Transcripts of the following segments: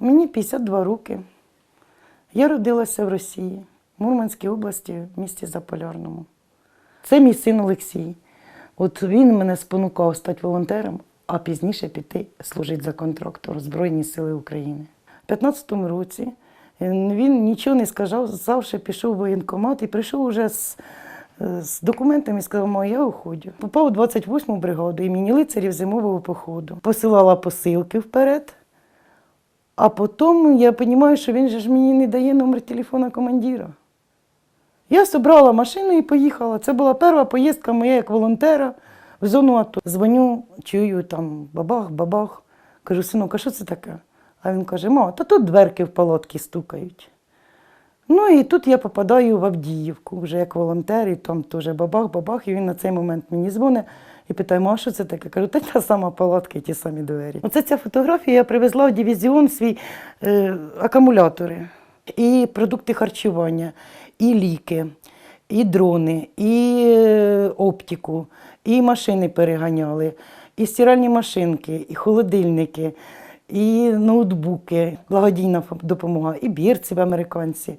Мені 52 роки. Я родилася в Росії, в Мурманській області, в місті Заполярному. Це мій син Олексій. От він мене спонукав стати волонтером, а пізніше піти служити за контрактор Збройні Сили України. У 15-му році він нічого не сказав, завжди пішов в воєнкомат і прийшов уже з, з документами і сказав, «Ма, я уходжу. Попав у 28-му бригаду імені лицарів зимового походу. Посилала посилки вперед. А потім я розумію, що він же ж мені не дає номер телефона командира. Я зібрала машину і поїхала. Це була перша поїздка моя як волонтера в зону АТО. Дзвоню, чую там бабах, бабах. Кажу, синок, а що це таке? А він каже, ма, та тут дверки в палатки стукають. Ну і тут я попадаю в Авдіївку вже як волонтер, і там теж бабах-бабах, і він на цей момент мені дзвонить і питає, «Ма, а що це таке? Кажу, та та сама палатка і ті самі двері. Оце ця фотографія я привезла в дивізіон свій е, акумулятори, і продукти харчування, і ліки, і дрони, і е, оптику, і машини переганяли, і стиральні машинки, і холодильники, і ноутбуки, благодійна допомога, і бірці американці п-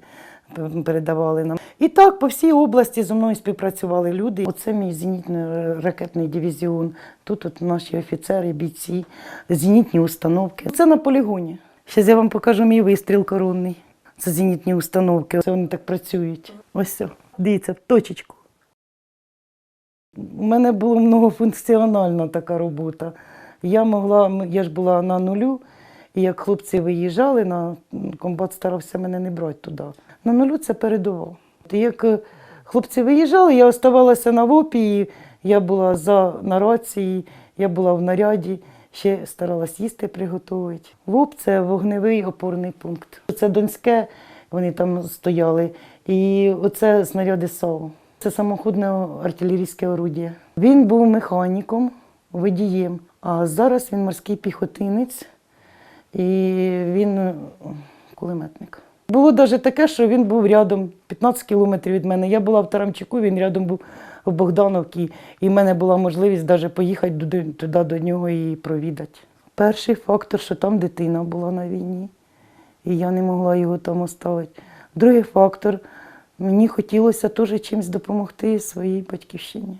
передавали нам. І так по всій області зі мною співпрацювали люди. Оце мій зенітно-ракетний дивізіон. Тут от наші офіцери, бійці, зенітні установки. Це на полігоні. Зараз я вам покажу мій вистріл коронний. Це зенітні установки. Це вони так працюють. Ось все. Дивіться, в точечку. У мене була многофункціональна така робота. Я могла, я ж була на нулю, і як хлопці виїжджали, на комбат старався мене не брати туди. На нулю це передував. Як е, хлопці виїжджали, я оставалася на ВОПі, я була за на рації, я була в наряді, ще старалась їсти приготувати. ВОП це вогневий опорний пункт. Це Донське, вони там стояли. І оце снаряди САУ. Це самоходне артилерійське орудіє. Він був механіком, водієм, а зараз він морський піхотинець і він е, кулеметник. Було навіть таке, що він був рядом 15 кілометрів від мене. Я була в Тарамчику, він рядом був в Богдановці, і в мене була можливість навіть поїхати туди, туди до нього і провідати. Перший фактор, що там дитина була на війні, і я не могла його там оставити. Другий фактор, мені хотілося теж чимось допомогти своїй батьківщині.